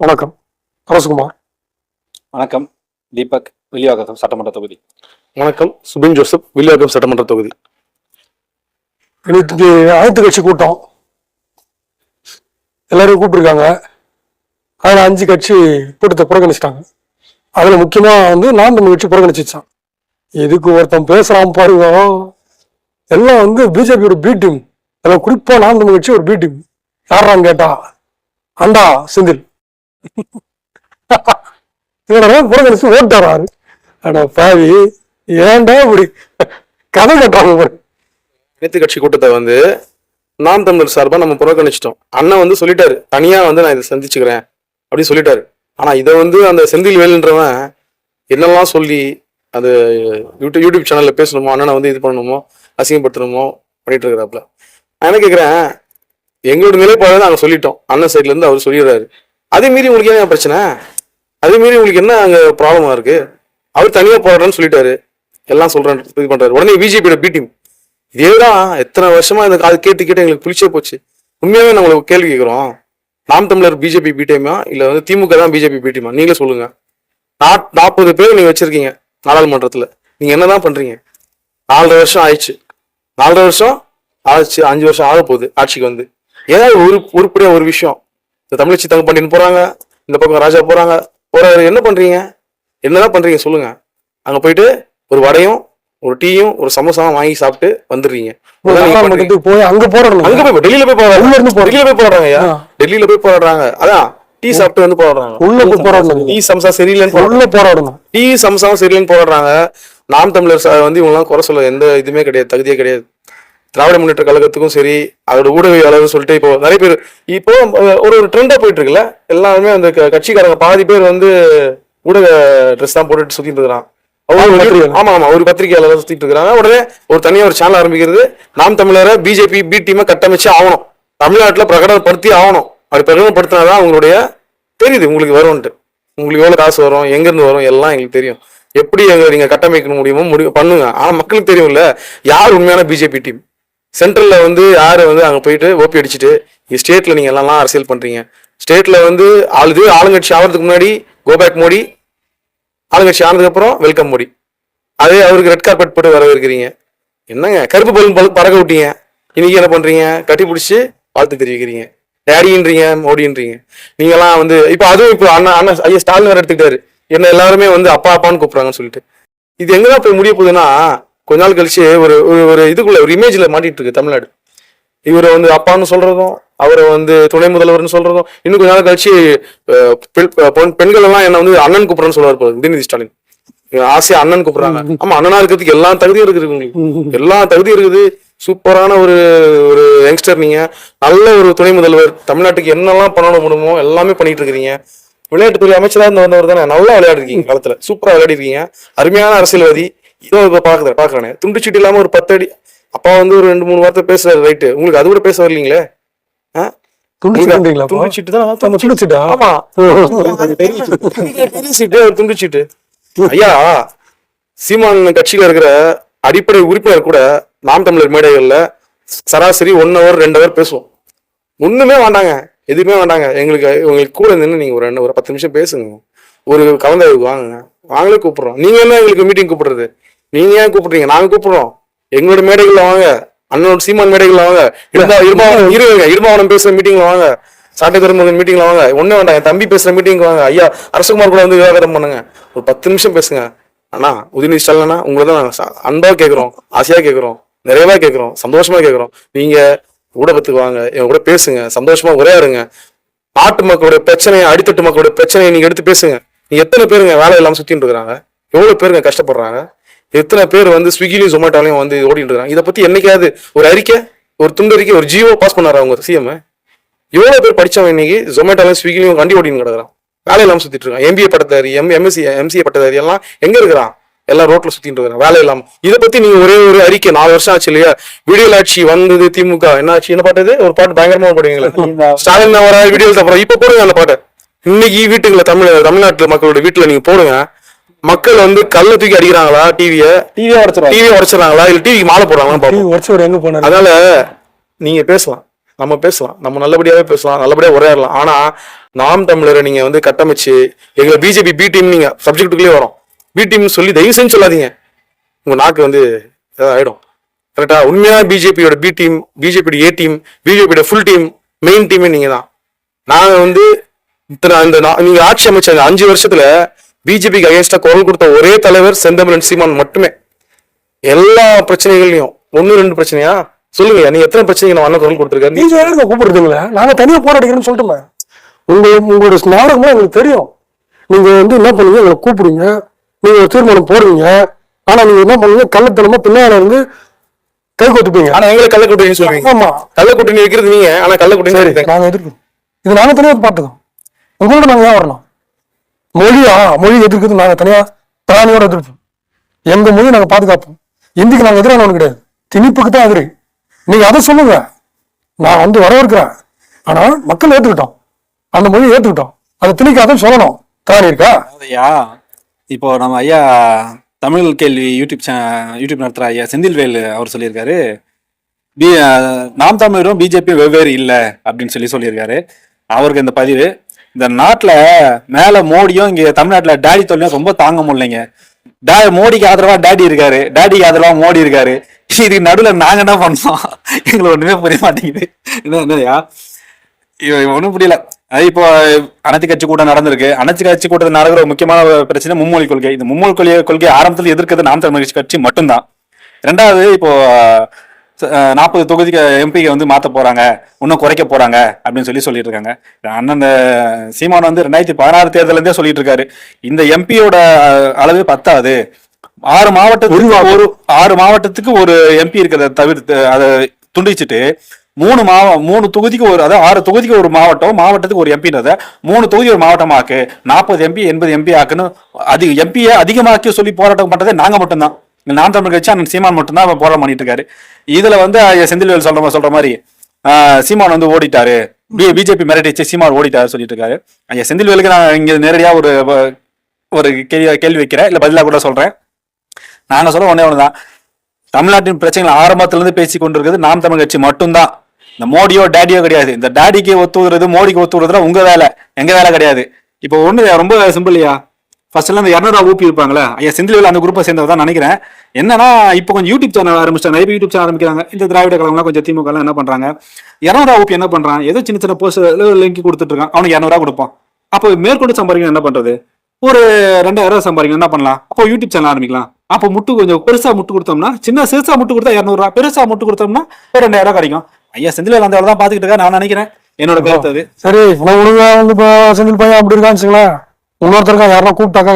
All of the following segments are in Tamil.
வணக்கம். அரசகுமார். வணக்கம். தீபக் வில்லிவாக்கம் சட்டமன்ற தொகுதி. வணக்கம். சுபின் ஜோசப் வில்லிவாக்கம் சட்டமன்ற தொகுதி. இன்னைக்கு அனைத்து கட்சி கூட்டம். எல்லாரையும் கூப்பிட்டுருக்காங்க. அதில் அஞ்சு கட்சி கூட்டத்தை புறக்கணிச்சிட்டாங்க. அதில் முக்கியமாக வந்து நாம் தமிழ் கட்சி புறக்கணிச்சிச்சான். இதுக்கு ஒருத்தன் பேசுகிறான் பாருங்க எல்லாம் வந்து பிஜேபியோட பி டீம் அதில் குறிப்பாக நாம் தமிழ் கட்சி ஒரு பி டீம் யாரான்னு கேட்டா அண்டா செந்தில். இவரெல்லாம் புறக்கணிச்சு ஓட்டாராரு அட பாவி ஏன்டா இப்படி கதை கட்டுறாங்க அனைத்து கட்சி கூட்டத்தை வந்து நாம் தமிழர் சார்பாக நம்ம புறக்கணிச்சிட்டோம். அண்ணன் வந்து சொல்லிட்டாரு தனியா வந்து நான் இதை சந்திச்சுக்கிறேன் அப்படின்னு சொல்லிட்டாரு. ஆனா இதை வந்து அந்த செந்தில் வேலுன்றவன் என்னெல்லாம் சொல்லி அது யூடியூப் யூடியூப் சேனல்ல பேசணுமோ அண்ணனை வந்து இது பண்ணணுமோ அசிங்கப்படுத்தணுமோ பண்ணிட்டு இருக்கிறாப்புல. நான் என்ன கேட்கிறேன் எங்களோட நிலைப்பாடு நாங்கள் சொல்லிட்டோம். அண்ணன் சைட்ல இருந்து அவர் சொல்லிடுறாரு. அதே மீறி உங்களுக்கு என்ன பிரச்சனை? அதே மீறி உங்களுக்கு என்ன அங்கே ப்ராப்ளமாக இருக்கு? அவர் தனியாக போராடுறேன்னு சொல்லிட்டாரு. எல்லாம் சொல்கிறேன் இது பண்ணுறாரு உடனே பிஜேபியோட பீட்டிங் இதேதான் எத்தனை வருஷமா இந்த காது கேட்டு கேட்டு எங்களுக்கு புளிச்சே போச்சு. உண்மையாகவே நம்மளுக்கு உங்களுக்கு கேள்வி கேட்குறோம் நாம் தமிழர் பிஜேபி பி இல்லை வந்து திமுக தான் பிஜேபி பி நீங்களே சொல்லுங்க. நாட் நாற்பது பேர் நீங்க வச்சிருக்கீங்க நீங்கள் என்ன தான் பண்ணுறீங்க நாலரை வருஷம் ஆயிடுச்சு. நாலரை வருஷம் ஆச்சு அஞ்சு வருஷம் ஆக போகுது ஆட்சிக்கு வந்து. ஏதாவது ஒரு உருப்படியாக ஒரு விஷயம். இந்த தமிழச்சி தங்க பண்ணின்னு போறாங்க இந்த பக்கம் ராஜா போறாங்க. போறாரு என்ன பண்றீங்க? என்னதான் பண்றீங்க சொல்லுங்க. அங்க போயிட்டு ஒரு வடையும் ஒரு டீயும் ஒரு சமோசாவும் வாங்கி சாப்பிட்டு வந்துடுறீங்க. போய் அங்க போராடணும் அங்க போய் டெல்லியில போய் போராடுறாங்க உள்ள இருந்து. டெல்லியில போய் ஆ. டெல்லியில போய் போராடுறாங்க அதான் டீ சாப்பிட்டு வந்து போராடுறாங்க உள்ள போய் போராடணும் டீ சம்சா சரியில்லைன்னு. உள்ள போராடணும் டீ சம்சாவும் சரியில்லைன்னு போராடுறாங்க நாம் தமிழர் வந்து இவங்கெல்லாம் குறை சொல்ல எந்த இதுவுமே கிடையாது தகுதியே கிடையாது. திராவிட முன்னேற்ற கழகத்துக்கும் சரி அதோட ஊடகவியாளர் சொல்லிட்டு இப்போ நிறைய பேர் இப்போ ஒரு ஒரு ட்ரெண்டா போயிட்டு இருக்குல்ல எல்லாருமே அந்த க- கட்சிக்காரங்க பாதி பேர் வந்து ஊடக ட்ரெஸ் தான் போட்டுட்டு சுத்திட்டு இருக்கிறான். ஆமா ஆமா ஒரு பத்திரிகையாளர் சுத்திட்டு இருக்காங்க உடனே ஒரு தனியா ஒரு சேனல் ஆரம்பிக்கிறது. நாம் தமிழரை பிஜேபி பி டீமை கட்டமைச்சு ஆகணும். தமிழ்நாட்டுல பிரகடனப்படுத்தி ஆகணும். அப்படி பிரகடனப்படுத்தினாதான் அவங்களுடைய தெரியுது உங்களுக்கு வரும்ன்ட்டு. உங்களுக்கு எவ்வளவு காசு வரும் எங்க இருந்து வரும் எல்லாம் எங்களுக்கு தெரியும். எப்படி எங்க நீங்க கட்டமைக்க முடியுமோ முடிவு பண்ணுங்க. ஆனா மக்களுக்கு தெரியும்ல யார் உண்மையான பிஜேபி டீம் சென்ட்ரலில் வந்து யார் வந்து அங்கே போயிட்டு ஓபி அடிச்சுட்டு ஸ்டேட்டில் நீங்கள் எல்லாம் அரசியல் பண்ணுறீங்க ஸ்டேட்டில் வந்து ஆளுது ஆளுங்கட்சி ஆகிறதுக்கு முன்னாடி கோபேக் மோடி ஆளுங்கட்சி ஆனதுக்கப்புறம் வெல்கம் மோடி. அதே அவருக்கு ரெட் கார்பெட் போட்டு வரவேற்கிறீங்க. என்னங்க கருப்பு பலூன் பல் பறக்க விட்டீங்க. இன்னைக்கு என்ன பண்ணுறீங்க கட்டி பிடிச்சி வாழ்த்து தெரிவிக்கிறீங்க. டேடின்றீங்க மோடின்றீங்க. நீங்களாம் வந்து இப்போ அதுவும் இப்போ அண்ணா அண்ணா ஐயா ஸ்டாலின் வேறு எடுத்துக்கிட்டாரு. என்ன எல்லாருமே வந்து அப்பா அப்பான்னு கூப்பிட்றாங்கன்னு சொல்லிட்டு. இது எங்கதான் போய் முடிய போகுதுன்னா கொஞ்ச நாள் கழிச்சு ஒரு ஒரு ஒரு இதுக்குள்ள ஒரு இமேஜ்ல மாட்டிட்டு இருக்கு தமிழ்நாடு. இவரை வந்து அப்பான்னு சொல்றதும் அவரை வந்து துணை முதல்வர்னு சொல்றதும் இன்னும் கொஞ்ச நாள் கழிச்சு பெண் பெண்கள் எல்லாம் என்ன வந்து அண்ணன் கூப்பிடுறேன்னு சொல்லுவார் போல உதயநிதி ஸ்டாலின். ஆசையா அண்ணன் கூப்பிடுறாங்க. ஆமா அண்ணனா இருக்கிறதுக்கு எல்லா தகுதியும் இருக்குது உங்களுக்கு எல்லா தகுதியும் இருக்குது. சூப்பரான ஒரு ஒரு யங்ஸ்டர் நீங்க. நல்ல ஒரு துணை முதல்வர். தமிழ்நாட்டுக்கு என்னெல்லாம் பண்ணணும் முடியுமோ எல்லாமே பண்ணிட்டு இருக்கிறீங்க. விளையாட்டுத்துறை அமைச்சராக இருந்து வந்தவர் தானே. நல்லா விளையாடிருக்கீங்க காலத்துல. சூப்பரா விளையாடிருக்கீங்க. அருமையான அரசியல்வாதி. இதோ இப்ப பாக்குறேன் பாக்குறேன். துண்டுச்சீட்டு இல்லாம ஒரு பத்து அடி. அப்பா வந்து ஒரு ரெண்டு மூணு வார்த்தை பேசுறாரு ரைட்டு உங்களுக்கு அது கூட பேச வரலீங்களே? ஆ? துண்டு துண்டு சீட்டு தான் துண்டு சீட்டா? ஆமா. பெரிய சீட்டு. ஒரு துண்டு சீட்டு. ஐயா சீமான் கட்சியில இருக்கிற அடிப்படை உறுப்பினர் கூட நாம் தமிழர் மேடைகள்ல சராசரி ஒன் ஹவர் ரெண்டு ஹவர் பேசுவோம். ஒண்ணுமே வேண்டாங்க. எதுவுமே வேண்டாங்க. எங்களுக்கு உங்களுக்கு கூட நின்று நீங்க ஒரு ரெண்டு ஒரு பத்து நிமிஷம் பேசுங்க. ஒரு கலந்தாய்வுக்கு வாங்குங்க. வாங்களே கூப்பிடுறோம். நீங்க என்ன எங்களுக்கு மீட்டிங் கூப்பிடுறது? நீங்க ஏன் கூப்பிடுறீங்க? நாங்க கூப்பிடுறோம். எங்களோட மேடைகள்ல வாங்க. அண்ணனோட சீமான் மேடைகள்ல வாங்க. இருந்தா இருமாவனம் இருங்க இருமாவனம் பேசுற மீட்டிங்ல வாங்க. சாட்டை தருமகன் மீட்டிங்ல வாங்க. ஒண்ணு வேண்டாம் என் தம்பி பேசுற மீட்டிங் வாங்க. ஐயா அரசகுமார் கூட வந்து விவாகரம் பண்ணுங்க. ஒரு பத்து நிமிஷம் பேசுங்க. அண்ணா உதயநிதி ஸ்டாலினா உங்களை தான் நாங்க அன்பா கேட்கிறோம் ஆசையா கேட்கிறோம் நிறைவா கேட்கிறோம் சந்தோஷமா கேட்கிறோம் நீங்க ஊடகத்துக்கு வாங்க. என் கூட பேசுங்க. சந்தோஷமா உரையாருங்க நாட்டு மக்களுடைய பிரச்சனையை அடித்தட்டு மக்களுடைய பிரச்சனையை நீங்க எடுத்து பேசுங்க. நீங்க எத்தனை பேருங்க வேலை இல்லாம சுத்தின்னு இருக்கிறாங்க? எவ்வளவு பேருங்க கஷ்டப்படுறாங்க? எத்தனை பேர் வந்து ஸ்விக்கிலையும் ஜொமேட்டோலையும் வந்து ஓடிட்டு இருக்காங்க இதை பத்தி என்னைக்காவது ஒரு அறிக்கை ஒரு துண்டு அறிக்கை ஒரு ஜியோ பாஸ் பண்ணாரு அவங்க சிஎம் எவ்வளவு பேர் படிச்சவன் இன்னைக்கு ஜொமேட்டோலையும் ஸ்விக்கிலையும் வண்டி ஓடின்னு கிடக்குறான். வேலை இல்லாம சுத்திட்டு இருக்கான் எம்பிஏ பட்டதாரி எம் எம்எஸ்சி எம்சிஏ பட்டதாரி எல்லாம் எங்க இருக்கிறான்? எல்லாம் ரோட்ல சுத்திட்டு இருக்காங்க வேலை இல்லாம. இதை பத்தி நீங்க ஒரே ஒரு அறிக்கை நாலு வருஷம் ஆச்சு இல்லையா? விடியல் ஆட்சி வந்தது திமுக. என்ன ஆச்சு? என்ன பாட்டு? ஒரு பாட்டு பயங்கரமா போடுவீங்களே. ஸ்டாலின் தான். வர வீடியோ அப்புறம் இப்ப போடுங்க அந்த பாட்டை. இன்னைக்கு வீட்டுக்குள்ள தமிழ் தமிழ்நாட்டுல மக்களோட வீட்டுல நீங்க போடுங்க. மக்கள் வந்து கல்ல தூக்கி அடிக்கிறாங்களா? டிவிய டிவியே உடச்சிருவாங்க. டிவியை உடைச்சிடறாங்களா இல்ல டிவிக்கு மாலை போடுறாங்களா? உடச்சவர் எங்க போனாரு? அதனால நீங்க பேசலாம். நம்ம பேசலாம். நம்ம நல்லபடியாவே பேசலாம். நல்லபடியா உரையாடலாம். ஆனா நாம் தமிழரை நீங்க வந்து கட்டமைச்சு எங்களை பிஜேபி பி டீம் நீங்க சப்ஜெக்ட்டுக்குள்ளே வரோம். பி டீம் சொல்லி தயவு செஞ்சு சொல்லாதீங்க. உங்க நாக்கு வந்து ஆயிடும் கரெக்டா உண்மையா பிஜேபியோட பி டீம் பிஜேபியோட ஏ டீம் பிஜேபியோட ஃபுல் டீம் மெயின் டீமே நீங்க தான் நாங்க வந்து இத்தனை இந்த நீங்க ஆட்சி அமைச்ச அஞ்சு வருஷத்துல பிஜேபிக்கு அகேன்ஸ்டா குரல் கொடுத்த ஒரே தலைவர் செந்தமிழன் சீமான் மட்டுமே. எல்லா பிரச்சனைகள்லயும் ஒண்ணு ரெண்டு பிரச்சனையா? சொல்லுங்க நீங்க எத்தனை பிரச்சனைக்கு நம்ம அண்ணன் குரல் கொடுத்துருக்காரு? நீங்க ஏங்க கூப்பிடுறீங்களே? நாங்க தனியா போராடிக்கிறோம்னு சொல்லிட்டோமே. உங்க உங்களோட நாடகமா எங்களுக்கு தெரியும். நீங்க வந்து என்ன பண்ணுவீங்க? எங்களை கூப்பிடுங்க நீங்க ஒரு தீர்மானம் போடுவீங்க. ஆனா நீங்க என்ன பண்ணுவீங்க? கள்ளத்தனமா பின்னால இருந்து கை கொத்துப்பீங்க ஆனா எங்களை கள்ளக்கூட்டணி சொல்றீங்க. ஆமா. கள்ளக்கூட்டணி வைக்கிறது நீங்க ஆனா கள்ளக்கூட்டணி நாங்க எதிர்க்கிறோம். இது நாங்க தனியா பார்த்துக்கோம். உங்களோட நாங்க ஏன் வரணும்? மொழியா? மொழி எதிர்க்கிறது நாங்கள் தனியாக பிராணியோட எதிர்ப்போம் எங்கள் மொழி நாங்கள் பாதுகாப்போம். இந்திக்கு எதிராக ஒன்று கிடையாது. திணிப்புக்கு தான் எதிரி. நீங்கள் அதை சொல்லுங்க. நான் வந்து வரவேற்கிறேன். ஆனால் மக்கள் ஏற்றுக்கிட்டோம் அந்த மொழியை ஏற்றுக்கிட்டோம் அதை திணிக்காதுன்னு சொல்லணும். திராணி இருக்கா? ஐயா இப்போ நம்ம ஐயா தமிழ் கேள்வி யூடியூப் சே யூடியூப் நடத்துகிற ஐயா செந்தில்வேல் அவர் சொல்லியிருக்காரு. பி நாம் தமிழரும் பிஜேபி வெவ்வேறு இல்லை அப்படின்னு சொல்லி சொல்லியிருக்காரு. அவருக்கு இந்த பதிவு இந்த நாட்டுல மேல மோடியும் இங்க தமிழ்நாட்டுல டேடி தொல்லையும் ரொம்ப தாங்க முடியலைங்க. டே மோடிக்கு ஆதரவா டேடி இருக்காரு. டேடிக்கு ஆதரவா மோடி இருக்காரு. இதுக்கு நடுவுல நாங்க என்ன பண்ணோம்? எங்களுக்கு ஒண்ணுமே புரிய மாட்டேங்குது. என்ன என்னய்யா? ஒன்றும் புரியல. அது இப்போ அனைத்து கட்சி கூட்டம் நடந்திருக்கு. அனைத்து கட்சி கூட்டத்தில் நடக்கிற ஒரு முக்கியமான பிரச்சனை மும்மொழி கொள்கை. இந்த மும்மொழி கொள்கை கொள்கை ஆரம்பத்தில் எதிர்க்கிறது நாம் தமிழ் கட்சி கட்சி மட்டும்தான். ரெண்டாவது இப்போ நாற்பது தொகுதிக்கு எம்பிக்கு வந்து மாத்த போறாங்க இன்னும் குறைக்க போறாங்க அப்படின்னு சொல்லி சொல்லிட்டு இருக்காங்க அண்ணன் சீமான் வந்து ரெண்டாயிரத்தி பதினாறு தேர்தல இருந்தே சொல்லிட்டு இருக்காரு இந்த எம்பியோட அளவு பத்தாது. ஆறு மாவட்டத்துக்கு ஒரு ஆறு மாவட்டத்துக்கு ஒரு எம்பி இருக்கிறத தவிர்த்து அதை துண்டிச்சிட்டு மூணு மாவ மூணு தொகுதிக்கு ஒரு அதாவது ஆறு தொகுதிக்கு ஒரு மாவட்டம் மாவட்டத்துக்கு ஒரு எம்பின்றத மூணு தொகுதி ஒரு மாவட்டமாக்கு. நாற்பது எம்பி எண்பது எம்பி ஆக்குன்னு அதிக எம்பியை அதிகமாக்கி சொல்லி போராட்டம் பண்றதே நாங்க மட்டும்தான். நாம் தமிழ் கட்சி அண்ணன் சீமான் மட்டும்தான் இப்ப போராட்டம் பண்ணிட்டு இருக்காரு இதுல வந்து ஐயா செந்தில்வேல் சொல்ற மாதிரி சொல்ற மாதிரி சீமான் வந்து ஓடிட்டாரு. பிஜேபி மிரட்டிச்சு சீமான் ஓடிட்டாரு சொல்லிட்டு இருக்காரு ஐயா செந்தில்வேலுக்கு நான் இங்க நேரடியா ஒரு ஒரு கேள்வி கேள்வி வைக்கிறேன். இல்ல பதிலா கூட சொல்றேன். நாங்க சொல்ல ஒன்று ஒண்ணுதான். தமிழ்நாட்டின் பிரச்சனைகள் ஆரம்பத்துல இருந்து பேசி கொண்டிருக்கிறது நாம் தமிழ் கட்சி மட்டும்தான். இந்த மோடியோ டேடியோ கிடையாது. இந்த டேடிக்கு ஒத்துவுறது மோடிக்கு ஒத்துக்கிறதுலாம் உங்க வேலை. எங்க வேலை கிடையாது. இப்போ ஒண்ணு ரொம்ப சிம்பிள்யா ஃபர்ஸ்ட் அந்த இரநூறுவா ஊப்பி இருப்பாங்களே ஐயா செந்தில்வேல் அந்த குரூப்பை சேர்ந்தவர் தான் நினைக்கிறேன். என்னன்னா இப்போ கொஞ்சம் யூடியூப் சேனல் ஆரம்பிச்சிட்டாங்க. நிறைய யூடியூப் சேனல் ஆரம்பிக்கிறாங்க. இந்த திராவிட கழகம்லாம் கொஞ்சம் திமுக என்ன பண்றாங்க? இரநூறுவா ஊப்பி என்ன பண்றான்? ஏதோ சின்ன சின்ன போஸ்ட் லிங்க் கொடுத்துட்டு இருக்கான். அவனுக்கு இரநூறுவா கொடுப்பான். அப்போ மேற்கொண்டு சம்பாதிக்கணும் என்ன பண்றது? ஒரு ரெண்டாயிரம் சம்பாதிக்கணும். என்ன பண்ணலாம்? அப்போ யூடியூப் சேனல் ஆரம்பிக்கலாம். அப்போ முட்டு கொஞ்சம் பெருசா முட்டு கொடுத்தோம்னா சின்ன சிறுசா முட்டு கொடுத்தா இரநூறுவா பெருசா முட்டு கொடுத்தோம்னா ஒரு ரெண்டாயிரம் கிடைக்கும். ஐயா செந்தில் அந்த தான் பாத்துக்கிட்டு இருக்கா நான் நினைக்கிறேன். என்னோட கருத்து அது. சரி இவ்வளவு ஒழுங்கா செந்தில் பையன் அப்படி இருக்கான்னு வச்சுங்களேன் இன்னொருத்தருக்கா யாருன்னா கூப்பிட்டாக்கா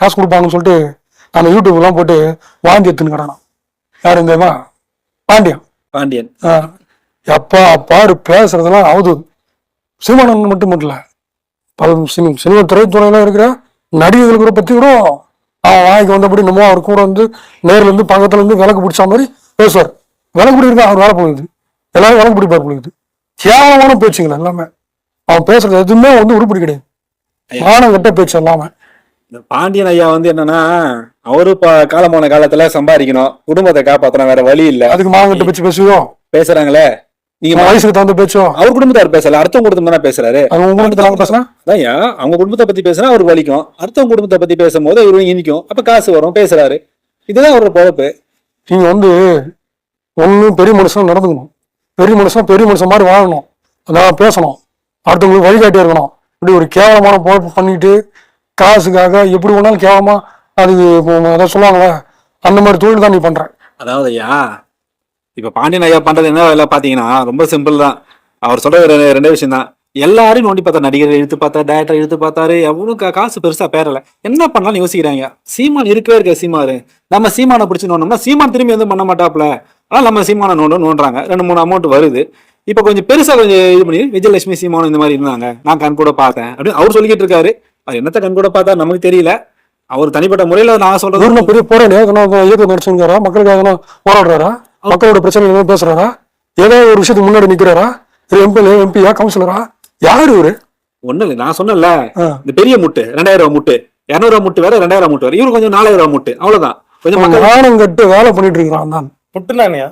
காசு கொடுப்பாங்கன்னு சொல்லிட்டு நம்ம யூடியூப்லாம் போட்டு வாந்தி எடுத்துன்னு கிடணும் யார் இந்த பாண்டியன். பாண்டியன். எப்பா பாரு பேசுறதெல்லாம் அவுது. சினிமானன் மட்டும் மட்டும் பல சினி சினிமா திரைத்துறையில இருக்கிற நடிகர்களுக்கு பத்தி கூட அவன் வாய்க்கு வந்தபடி நம்ம அவர் கூட வந்து நேர்ல இருந்து பக்கத்துல இருந்து விளக்கு பிடிச்ச மாதிரி பேசுவார். விளக்கு பிடிக்கிறதா அவர் வேலை போகுது. எல்லாரும் விளக்கு பிடிப்பார் போகுது கேவலமான பேச்சுங்களா எல்லாமே. அவன் பேசுறது எதுவுமே வந்து உருப்படி கிடையாது. மானம் கட்ட பேச்சு இந்த பாண்டியன் ஐயா வந்து என்னன்னா அவரு ப- காலமான காலத்துல சம்பாதிக்கணும். குடும்பத்தை காப்பாத்தணும் வேற வழி இல்ல. அதுக்கு மானம் கட்ட பேச்சு பேசுவோம் பேசுறாங்களே? நீங்க வயசுக்கு தகுந்த பேச்சும் அவர் குடும்பத்தார் பேசல அடுத்தவங்க குடும்பம் தானே பேசுறாரு. அது உங்களுக்கு நாங்க பேசுனா? அதான்யா அவங்க குடும்பத்தை பத்தி பேசினா அவருக்கு வலிக்கும். அடுத்தவங்க குடும்பத்தை பத்தி பேசும்போது இவரு இனிக்கும். அப்ப காசு வரும் பேசுறாரு. இதுதான் அவரோட பொழப்பு. நீங்க வந்து ஒண்ணு பெரிய மனுஷன் நடந்துக்கணும். பெரிய மனுஷன் பெரிய மனுஷன் மாதிரி வாழணும். அதான் பேசணும். அடுத்தவங்களுக்கு வழிகாட்டி இருக்கணும். இப்படி ஒரு கேவலமான பொழப்பு பண்ணிட்டு காசுக்காக எப்படி வேணாலும் கேவலமா அது அதான் சொல்லுவாங்களே அந்த மாதிரி தொழில் தான் நீ பண்ற. அதாவது ஐயா இப்ப பாண்டியன் ஐயா பண்றது என்ன வேலை பாத்தீங்கன்னா ரொம்ப சிம்பிள் தான். அவர் சொல்ற ரெண்டே விஷயம் தான். எல்லாரையும் நோண்டி பார்த்தா நடிகர் இழுத்து பார்த்தா டேரக்டர் இழுத்து பார்த்தாரு எவ்வளவு காசு பெருசா பேரல. என்ன பண்ணலாம்னு யோசிக்கிறாங்க சீமான் இருக்கவே இருக்க சீமாரு. நம்ம சீமானை பிடிச்சி நோண்டோம்னா சீமான் திரும்பி எதுவும் பண்ண மாட்டாப்ல ஆனா நம்ம சீமானை நோண்ட நோண்டுறாங்க. ரெண்டு மூணு அமௌண்ட் வருது. இப்ப கொஞ்சம் பெருசா கொஞ்சம் இது பண்ணி விஜயலட்சுமி சீமானும் இந்த மாதிரி இருந்தாங்க. நான் கண் கூட பார்த்தேன். அப்படின்னு அவர் சொல்லிக்கிட்டு இருக்காரு. அது என்னத்த கண் கூட பார்த்தா நமக்கு தெரியல. அவர் தனிப்பட்ட முறையில நான் சொல்றது ஊர்ல பெரிய போராடி இயக்கம் நடச்சுங்கிறாரா மக்களுக்காக போராடுறாரா? மக்களோட பிரச்சனை பேசுறாரா? ஏதோ ஒரு விஷயத்துக்கு முன்னாடி நிக்கிறாரா? எம்பி எம்பியா கவுன்சிலரா யாரு இவரு? ஒண்ணு இல்லை. நான் சொன்னேன்ல. இந்த பெரிய முட்டு ரெண்டாயிரம் ரூபாய் முட்டு. இருநூறு ரூபாய் முட்டு வேற ரெண்டாயிரம் முட்டு வேற. இவரு கொஞ்சம் நாலாயிரம் ரூபாய் முட்டு. அவ்வளவுதான். கொஞ்சம் கட்டு வேலை பண்ணிட்டு இருக்கிறான் தான். முட்டுனானியா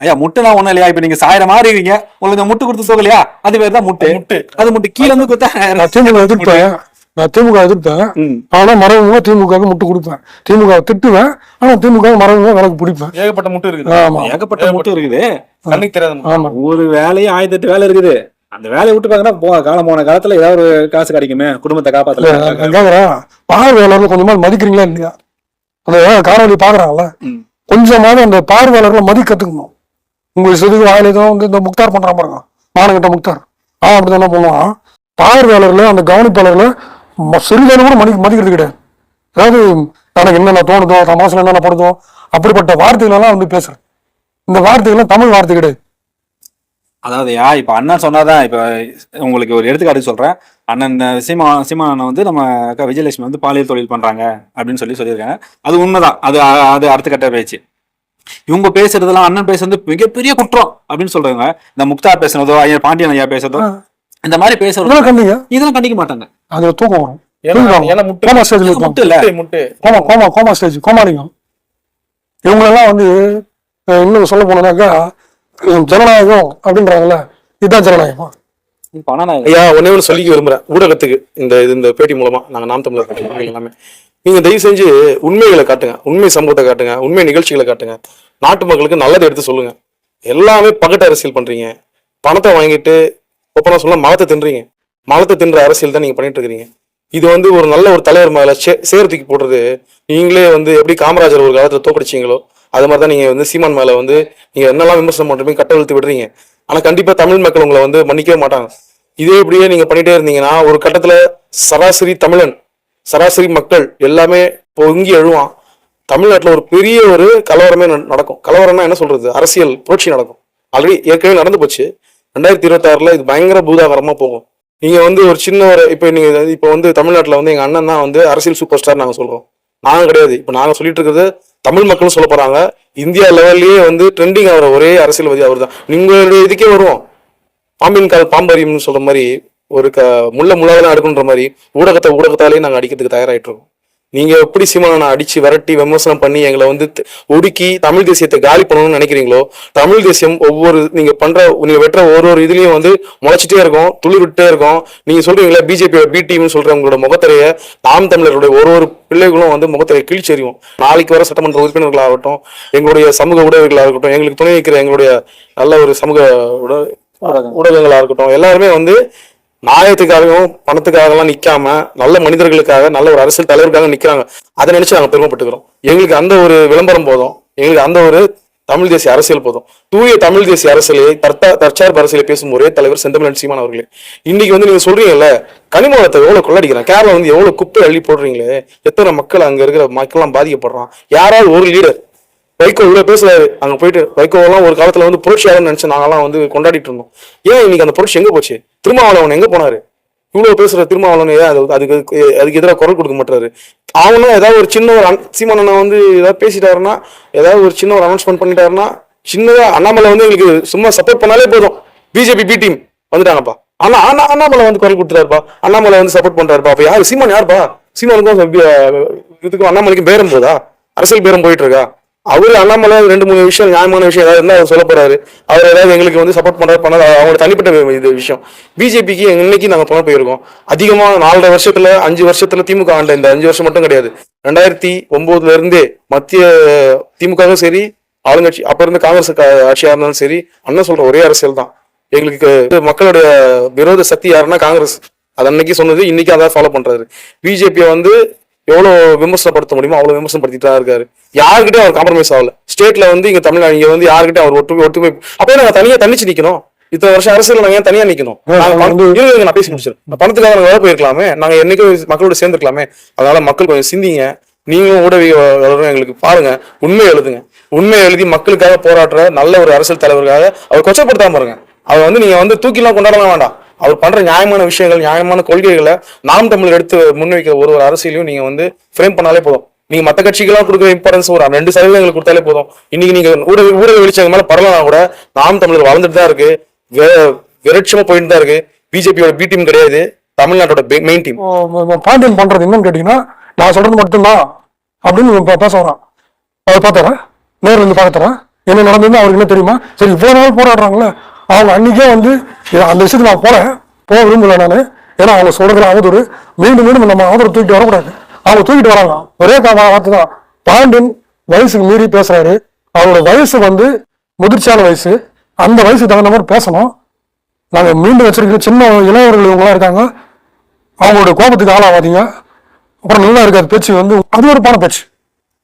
ஐயா முட்டைனா ஒண்ணும் இல்லையா? இப்ப நீங்க சாயிர மாதிரி இருக்கீங்க உங்களுக்கு இந்த முட்டு கொடுத்து தோக்கலையா அது பேர் தான் முட்டு. முட்டு. அது முட்டு. கீழ இருந்து கொடுத்தா நான் திமுக எதிர்ப்பேன். நான் திமுக எதிர்ப்பேன். ம். ஆனா மறைமுகமா திமுக முட்டு கொடுப்பேன். திமுக திட்டுவேன். ஆனா திமுக மறைமுகமா விலக்கு பிடிப்பேன். ஏகப்பட்ட முட்டு இருக்குது. ஆமா. ஏகப்பட்ட முட்டு இருக்குது. கண்ணுக்கு தெரியாத ஆமா. ஒரு வேலையும் ஆயிரத்தெட்டு வேலை இருக்குது. அந்த வேலையை விட்டு பாத்தீங்கன்னா போ காலம் போன காலத்துல ஏதாவது ஒரு காசு கிடைக்குமே? குடும்பத்தை காப்பாத்தல. பார்வையாளர்கள் கொஞ்சமா மதிக்கிறீங்களா இல்லையா? அந்த காணொலி பாக்குறாங்கல்ல ம். கொஞ்சமாவது அந்த பார்வையாளர்களை மதி கத்துக்கணும் உங்களுக்கு செதுக்கு வாயில ஏதோ வந்து இந்த முக்தார் பண்றான் பாருங்க மானங்கிட்ட முக்தார். ஆ அப்படி தானே பண்ணுவான்? பார்வையாளர்களை அந்த கவனிப்பாளர்களை ம- சிறிதளவு கூட மதி மதிக்கிறது கிடையாது. அதாவது தனக்கு என்னென்ன தோணுதோ தன் என்னென்ன படுதோ அப்படிப்பட்ட வார்த்தைகளெல்லாம் வந்து பேசுறேன். இந்த வார்த்தைகள்லாம் தமிழ் வார்த்தை கிடையாது. அதாவது யா இப்ப அண்ணன் சொன்னாதான் இப்ப உங்களுக்கு ஒரு எடுத்துக்காட்டு சொல்றேன். அண்ணன் சீமா சீமா அண்ணன் வந்து நம்ம அக்கா விஜயலட்சுமி வந்து பாலியல் தொழில் பண்றாங்க அப்படின்னு சொல்லி சொல்லியிருக்காங்க. அது உண்மைதான். அது அது அடுத்த கட்ட பேச்சு. இவங்க பேசுறதெல்லாம் அண்ணன் பேசுறது மிகப்பெரிய குற்றம் அப்படின்னு சொல்றாங்க. இந்த முக்தார் பேசுறதோ ஐயா பாண்டியன் ஐயா பேசுறதோ இந்த மாதிரி பேசுறதோ இதெல்லாம் கண்டிக்க மாட்டாங்க. அதுல தூக்கம் வரும். கோமா முட்டு கோமா கோமா கோமா ஸ்டேஜ் கோமாளிகம் இவங்களெல்லாம் வந்து இன்னும் சொல்ல போனோம்னாக்கா அஹ், ஜனநாயகம் அப்படின்றாங்கல்ல இதுதான் ஜனநாயகம்? ஐயா ஒன்னே ஒன்று சொல்லிக்க விரும்புறேன். ஊடகத்துக்கு இந்த இது இந்த பேட்டி மூலமா. நாங்க நாம் தமிழர் எல்லாமே. நீங்க தயவு செஞ்சு உண்மைகளை காட்டுங்க. உண்மை சம்பவத்தை காட்டுங்க. உண்மை நிகழ்ச்சிகளை காட்டுங்க. நாட்டு மக்களுக்கு நல்லதை எடுத்து சொல்லுங்க. எல்லாமே பகட்டு அரசியல் பண்றீங்க. பணத்தை வாங்கிட்டு ஒப்பனா சொல்ல மலத்தை தின்றீங்க. மலத்தை தின்ற அரசியல் தான் நீங்க பண்ணிட்டு இருக்கீங்க இது வந்து ஒரு நல்ல ஒரு தலைவர் மேல சே- சேர் தூக்கி போடுறது. நீங்களே வந்து எப்படி காமராஜர் ஒரு காலத்துல தோக்கடிச்சீங்களோ அது மாதிரி தான் நீங்க வந்து சீமான் மேல வந்து நீங்க என்னெல்லாம் விமர்சனம் பண்றீங்க கட்டவிழ்த்து விடுறீங்க. ஆனா கண்டிப்பா தமிழ் மக்கள் உங்களை வந்து மன்னிக்கவே மாட்டாங்க. இதே இப்படியே நீங்க பண்ணிட்டே இருந்தீங்கன்னா ஒரு கட்டத்துல சராசரி தமிழன் சராசரி மக்கள் எல்லாமே பொங்கி எழுவான். தமிழ்நாட்டில் ஒரு பெரிய ஒரு கலவரமே நடக்கும். கலவரம்னா என்ன சொல்றது? அரசியல் புரட்சி நடக்கும். ஆல்ரெடி ஏற்கனவே நடந்து போச்சு. ரெண்டாயிரத்தி இருபத்தாறுல இது பயங்கர பூதாகரமா போகும். நீங்க வந்து ஒரு சின்ன ஒரு இப்போ நீங்க இப்போ வந்து தமிழ்நாட்டில் வந்து எங்க அண்ணன் தான் வந்து அரசியல் சூப்பர் ஸ்டார் நாங்க சொல்றோம். நாங்க கிடையாது. இப்போ நாங்க சொல்லிட்டு இருக்கிறது தமிழ் மக்களும் சொல்ல போறாங்க. இந்தியா லெவல்லயே வந்து ட்ரெண்டிங் ஆகிற ஒரே அரசியல்வாதி அவர் தான் நீங்களுடைய இதுக்கே வருவோம். பாம்பின் கால் பாம்பரியும்னு சொல்ற மாதிரி ஒரு க முள்ள முழாவெல்லாம் அடுக்குன்ற மாதிரி ஊடகத்தை ஊடகத்தாலே நாங்கள் அடிக்கிறதுக்கு தயாராகிட்டு இருக்கோம். நீங்க எப்படி சீமானை அடிச்சு விரட்டி விமர்சனம் பண்ணி எங்களை வந்து ஒடுக்கி தமிழ் தேசியத்தை காலி பண்ணணும்னு நினைக்கிறீங்களோ தமிழ் தேசியம் ஒவ்வொரு நீங்க பண்ற நீங்க வெட்டுற ஒரு ஒரு இதுலயும் வந்து முளைச்சிட்டே இருக்கும் துளி விட்டே இருக்கும். நீங்க சொல்றீங்களா பிஜேபி பி டீம்னு சொல்ற உங்களோட முகத்திரைய நாம் தமிழருடைய ஒரு ஒரு பிள்ளைகளும் வந்து முகத்திரையை கிழிச்செறியும் நாளைக்கு வர சட்டமன்ற உறுப்பினர்களாகட்டும் எங்களுடைய சமூக ஊடகங்களாகட்டும் எங்களுக்கு துணை வைக்கிற எங்களுடைய நல்ல ஒரு சமூக ஊட- ஊடகங்களா. இருக்கட்டும் எல்லாருமே வந்து நாயத்துக்காகவும் பணத்துக்காகலாம் நிற்காம நல்ல மனிதர்களுக்காக நல்ல ஒரு அரசியல் தலைவருக்காக நிற்கிறாங்க அதை நினைச்சு நாங்கள் பெருமைப்பட்டுக்கிறோம். எங்களுக்கு அந்த ஒரு விளம்பரம் போதும். எங்களுக்கு அந்த ஒரு தமிழ் தேசிய அரசியல் போதும். தூய தமிழ் தேசிய அரசியலை தர்த்தா தற்சார்பு அரசியலை பேசும் ஒரே தலைவர் செந்தமிழன் சீமான் அவர்களே. இன்னைக்கு வந்து நீங்க சொல்றீங்கல்ல கனிம வளத்தை எவ்வளவு கொள்ளடிக்கிறான்? கேரளா வந்து எவ்வளவு குப்பை அள்ளி போடுறீங்களே? எத்தனை மக்கள் அங்க இருக்கிற மக்கள்லாம் பாதிக்கப்படுறான்? யாராவது ஒரு லீடர் வைகோ இவ்வளவு பேசுறாரு. அங்க போயிட்டு வைகோ எல்லாம் ஒரு காலத்துல வந்து புரட்சியாளர் நினைச்சு நாங்கெல்லாம் வந்து கொண்டாடிட்டு இருந்தோம். ஏன் இன்னைக்கு அந்த புரட்சி எங்க போச்சு? திருமாவளவன் எங்க போனாரு? இவ்வளவு பேசுற திருமாவளவன் ஏன் அதுக்கு அதுக்கு எதிராக குரல் கொடுக்க மாட்டாரு அவனும் ஏதாவது ஒரு சின்ன ஒரு சீமான் வந்து ஏதாவது பேசிட்டாருன்னா ஏதாவது ஒரு சின்ன ஒரு அனௌன்ஸ்மெண்ட் பண்ணிட்டாருன்னா சின்னதா அண்ணாமலை வந்து எங்களுக்கு சும்மா சப்போர்ட் பண்ணாலே போதும். பிஜேபி பி டீம் வந்துட்டாங்கப்பா. ஆனா அண்ணா அண்ணாமலை வந்து குரல் கொடுத்துட்டாருப்பா. அண்ணாமலை வந்து சப்போர்ட் பண்றாருப்பா. அப்ப யாரு? சீமான் யாருப்பா? சீமானுக்கும் இதுக்கும் அண்ணாமலைக்கும் பேரம் போதா? அரசியல் பேரம் போயிட்டு இருக்கா? அவர் அண்ணாமலை ரெண்டு மூணு விஷயம் நியாயமான விஷயம் ஏதாவது இருந்தால் அவர் சொல்ல போறாரு. அவர் ஏதாவது எங்களுக்கு வந்து சப்போர்ட் பண்றாரு பண்ணாரு அவங்களோட தனிப்பட்ட இது விஷயம். பிஜேபிக்கு இன்னைக்கு நாங்கள் போன போயிருக்கோம். அதிகமாக நாலரை வருஷத்துல அஞ்சு வருஷத்துல திமுக ஆண்ட இந்த அஞ்சு வருஷம் மட்டும் கிடையாது. ரெண்டாயிரத்தி ஒன்பதுல இருந்தே மத்திய திமுகவும் சரி ஆளுங்கட்சி அப்ப இருந்த காங்கிரஸ் ஆட்சியா இருந்தாலும் சரி அண்ணன் சொல்ற ஒரே அரசியல் தான். எங்களுக்கு மக்களுடைய விரோத சக்தி யாருன்னா காங்கிரஸ். அது அன்னைக்கு சொன்னது இன்னைக்கு அதான் ஃபாலோ பண்றாரு பிஜேபியை வந்து எவ்வளவு விமர்சனப்படுத்த முடியுமோ அவ்வளவு விமர்சனப்படுத்திட்டு தான் இருக்காரு. யாருக்கிட்டயும் அவர் காம்ப்ரமைஸ் ஆகல. ஸ்டேட்ல வந்து இங்க தமிழ்நாடு இங்க வந்து யாருக்கிட்டயும் அவர் ஒற்றுமை ஒற்றுமை அப்பயே நாங்க தனியா தனிச்சு நிக்கணும்? இத்தனை வருஷம் அரசியல் நாங்க ஏன் தனியா நிக்கணும்? இருங்க, நான் பேசி முடிச்சிடும் பணத்துக்காக நாங்க வேலை போயிருக்கலாமே. நாங்க என்னைக்கும் மக்களோட சேர்ந்துருக்கலாமே. அதனால மக்கள் கொஞ்சம் சிந்திங்க. நீங்களும் ஊடகங்களும் எங்களுக்கு பாருங்க. உண்மை எழுதுங்க. உண்மை எழுதி மக்களுக்காக போராடுற நல்ல ஒரு அரசியல் தலைவருக்காக அவர் கொச்சப்படுத்தாம பாருங்க அவர் வந்து நீங்க வந்து தூக்கிலாம் கொண்டாடலாம் வேண்டாம். அவர் பண்ற நியாயமான விஷயங்கள் நியாயமான கொள்கைகளை நாம் தமிழ் எடுத்து முன்வைக்கிற ஒரு ஒரு அரசியலையும் நீங்க வந்து ஃப்ரேம் பண்ணாலே போதும். நீங்க மத்த கட்சிகளா கொடுக்குற இம்பார்ட்டன்ஸ் ஒரு ரெண்டு சதவீதம் எங்களுக்கு கொடுத்தாலே போதும். இன்னைக்கு நீங்க ஊடக ஊடக வெளிச்சங்க மேல பரவலாம் கூட நாம் தமிழர் வளர்ந்துட்டு தான் இருக்கு. விரட்சமா போயிட்டு தான் இருக்கு. பிஜேபியோட பி டீம் கிடையாது. தமிழ்நாட்டோட மெயின் டீம் பாண்டியன் பண்றது என்னன்னு கேட்டீங்கன்னா நான் சொல்றது மட்டும்தான் அப்படின்னு பேச வரான் அதை பார்த்துறேன் நேரில் இருந்து பார்த்துறேன் என்ன நடந்ததுன்னு அவருக்கு என்ன தெரியுமா? சரி இவ்வளவு நாள் போராடுறாங்களே அவங்க அன்றைக்கே வந்து அந்த விஷயத்துக்கு நான் போகிறேன் போக விரும்பல நான். ஏன்னா அவங்க சொல்றதுல அவதூறு. மீண்டும் மீண்டும் நம்ம அவதூறு தூக்கிட்டு வரக்கூடாது. அவங்க தூக்கிட்டு வராங்க. ஒரே கா- வார்த்தை தான். பாண்டியன் வயசுக்கு மீறி பேசுகிறாரு அவரோட வயசு வந்து முதிர்ச்சியான வயசு. அந்த வயசுக்கு தகுந்த மாதிரி பேசணும். நாங்கள் மீண்டும் வச்சிருக்கிற சின்ன இளைஞர்கள் இவங்களாம் இருக்காங்க. அவங்களோட கோபத்துக்கு ஆளாகாதீங்க. அப்புறம் நல்லா இருக்காது. பேச்சு வந்து அருவறுப்பான பேச்சு.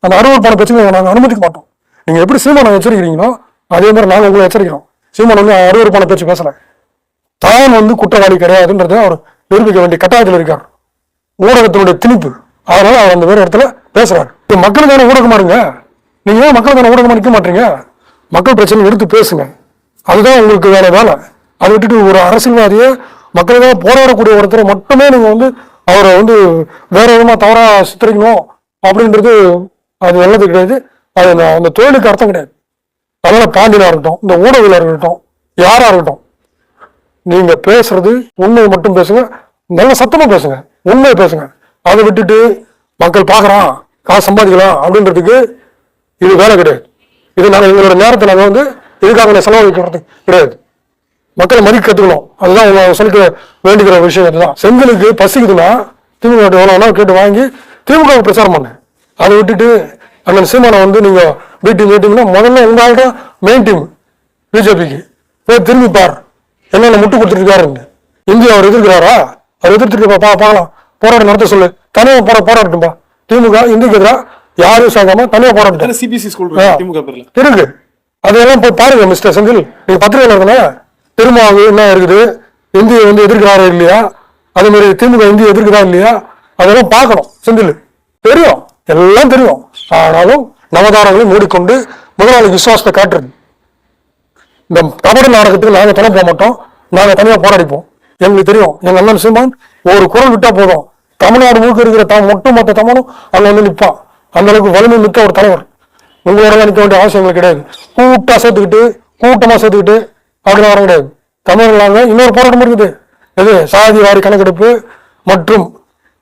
அந்த அருவறுப்பான பேச்சுகளை நாங்கள் அனுமதிக்க மாட்டோம். நீங்கள் எப்படி சீமானை எச்சரிக்கிறீங்களோ அதே மாதிரி நாங்கள் உங்களை எச்சரிக்கிறோம். சீமான் வந்து அருவறுப்பான பேச்சு பேசல தான் வந்து குற்றவாளி கிடையாதுன்றதை அவர் நிரூபிக்க வேண்டிய கட்டாயத்தில் இருக்கார். ஊடகத்தினுடைய திணிப்பு. அதனால அவர் அந்த வேறு இடத்துல பேசுறாரு. இது மக்களுக்கான ஊடகமா இருங்க? நீங்க ஏன் மக்களுக்கான ஊடகமா நிற்க மாட்டீங்க? மக்கள் பிரச்சனை எடுத்து பேசுங்க. அதுதான் உங்களுக்கு வேலை வேலை. அதை விட்டுட்டு ஒரு அரசியல்வாதியை மக்களுக்காக போராடக்கூடிய ஒருத்தரை மட்டுமே நீங்க வந்து அவரை வந்து வேற விதமா தவறா சித்தரிக்கணும் அப்படின்றது அது நல்லது கிடையாது. அது அந்த- அந்த தொழிலுக்கு அர்த்தம் கிடையாது. நல்ல பாண்டியனா இருக்கட்டும் இந்த ஊடகவியலாளர் இருக்கட்டும் யாரா இருக்கட்டும் நீங்க பேசுறது உண்மையை மட்டும் பேசுங்க நல்ல சத்தமா பேசுங்க உண்மையை பேசுங்க. அதை விட்டுட்டு மக்கள் பார்க்குறான் காசு சம்பாதிக்கலாம் அப்படின்றதுக்கு இது வேலை கிடையாது. இது நாங்கள் எங்களோட நேரத்தை நாங்கள் வந்து இதுக்காக நான் செலவழிக்கிறது கிடையாது. மக்களை மதிக்க கற்றுக்கணும் அதுதான் அவங்க சொல்லிட்டு வேண்டிக்கிற விஷயம் இதுதான். செங்கலுக்கு பசிக்குதுன்னா திமுக எவ்வளோ கேட்டு வாங்கி திமுக பிரச்சாரம் பண்ணு. அதை விட்டுட்டு அண்ணன் சீமானை வந்து நீங்க பி டீம் முதல்ல தான் மெயின் டீம் பிஜேபிக்கு. போய் திரும்பி பார். என்னென்ன முட்டு கொடுத்துருக்காருன்னு இந்தியா அவர் எதிர்க்கிறாரா? அவர் எதிர்த்துட்டு பா பார்க்கலாம். போராட்டம் நடத்த சொல்லு. தனியாக போரா போராட்டட்டும்பா திமுக இந்திக்கு எதிராக யாரும் சாங்காம தனியாக போராட்டம் சிபிசி ஸ்கூல். திமுக இருக்கு. அதெல்லாம் போய் பாருங்க மிஸ்டர் செந்தில். நீங்க பத்திரிகையாளர் தானே? திருமாவு என்ன இருக்குது? இந்திய வந்து எதிர்க்கிறாரா இல்லையா? அதே மாதிரி திமுக இந்திய எதிர்க்கிறா இல்லையா? அதெல்லாம் பார்க்கணும். செந்தில். தெரியும். எல்லாம் தெரியும். ஆனாலும் நவதாரங்களை மூடிக்கொண்டு முதலாளி விசுவாசத்தை காட்டுறது. இந்த கபட நாடகத்துக்கு நாங்கள் துணை போக மாட்டோம். நாங்கள் தனியாக போராடிப்போம். எங்களுக்கு தெரியும் எங்க அண்ணன் சீமான் ஒரு குரல் விட்டா போதும். தமிழ்நாடு முழுக்க இருக்கிற தம் ஒட்டுமொத்த தமிழும் அங்க வந்து நிற்பான் அந்த அளவுக்கு வலிமை மிக்க ஒரு தலைவர். உங்களோட நிற்க வேண்டிய அவசியம் எங்களுக்கு கிடையாது. கூட்டா சேர்த்துக்கிட்டு கூட்டமா சேர்த்துக்கிட்டு அப்படின்னு வர கிடையாது தமிழ்நாங்க இன்னொரு போராட்டம் இருக்குது எது சாதி வாரி கணக்கெடுப்பு மற்றும்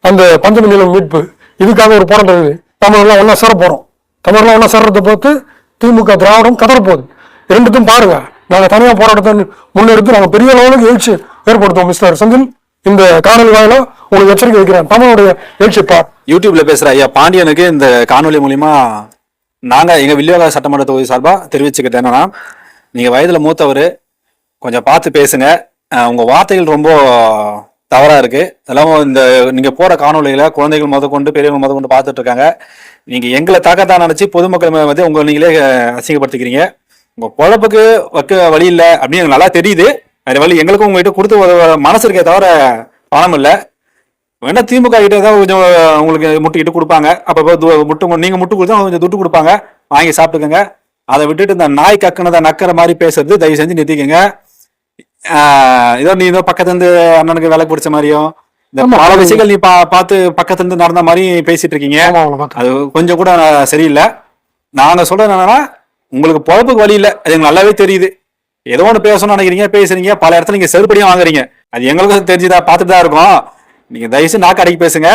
அந்த பஞ்சமி நிலம் மீட்பு. இதுக்காக ஒரு போராட்டம் இருக்குது. தமிழர்லாம் ஒண்ணா சேர போறோம். தமிழர்லாம் ஒன்றா சேர்றதை பார்த்து திமுக திராவிடம் கதறப்போகுது. போகுது ரெண்டுத்தையும் பாருங்க நாங்கள் தனியாக போராட்டத்தை முன்னெடுத்து நாங்கள் பெரிய லெவலுக்கு எழுச்சி ஏற்படுத்துவோம் மிஸ்டர் செந்தில். இந்த காணொலி வாயில உங்களுக்கு எச்சரிக்கை வைக்கிறேன். தமிழுடைய எழுச்சி பார் யூடியூப்ல பேசுற ஐயா பாண்டியனுக்கு இந்த காணொலி மூலியமா நாங்க எங்க வில்லியோக சட்டமன்ற தொகுதி சார்பா தெரிவிச்சுக்கிறது என்னன்னா நீங்க வயதுல மூத்தவர் கொஞ்சம் பார்த்து பேசுங்க. உங்க வார்த்தைகள் ரொம்ப தவறா இருக்கு. அதெல்லாம் இந்த நீங்க போற காணொலியில குழந்தைகள் முத கொண்டு பெரியவங்க முத கொண்டு பார்த்துட்டு இருக்காங்க. நீங்க எங்களை தாக்கத்தான் நினைச்சு பொதுமக்கள் வந்து உங்களை நீங்களே அசிங்கப்படுத்திக்கிறீங்க. உங்க பொழப்புக்கு வைக்க வழி இல்லை அப்படின்னு எனக்கு நல்லா தெரியுது. அது வழி எங்களுக்கும் உங்ககிட்ட கொடுத்து மனசு இருக்கே தவிர பணம் இல்லை. வேணா திமுக கிட்ட தான் கொஞ்சம் உங்களுக்கு முட்டுக்கிட்டு கொடுப்பாங்க. அப்பப்போ முட்டு நீங்க முட்டு கொடுத்தா கொஞ்சம் துட்டு கொடுப்பாங்க. வாங்கி சாப்பிட்டுக்கோங்க. அதை விட்டுட்டு இந்த நாய் கக்குனதை நக்கிற மாதிரி பேசுறது தயவு செஞ்சு நிறுத்திக்கங்க. ஏதோ நீ ஏதோ பக்கத்துல இருந்து அண்ணனுக்கு வேலை பிடிச்ச மாதிரியும் இந்த. பல விஷயங்கள் நீ பா பார்த்து பக்கத்துல இருந்து நடந்த மாதிரி பேசிட்டு இருக்கீங்க. அது கொஞ்சம் கூட சரியில்லை. நாங்க சொல்றது என்னன்னா உங்களுக்கு பொழப்புக்கு வழி இல்லை. அது எங்களுக்கு நல்லாவே தெரியுது. ஏதோ ஒன்று பேசணும்னு நினைக்கிறீங்க பேசுறீங்க பல இடத்துல நீங்க செருப்படியும் வாங்குறீங்க. அது எங்களுக்கும் தெரிஞ்சுதா பார்த்துட்டு தான் இருக்கோம். நீங்க தயவுசெய்து நாக்கு அடக்கி பேசுங்க.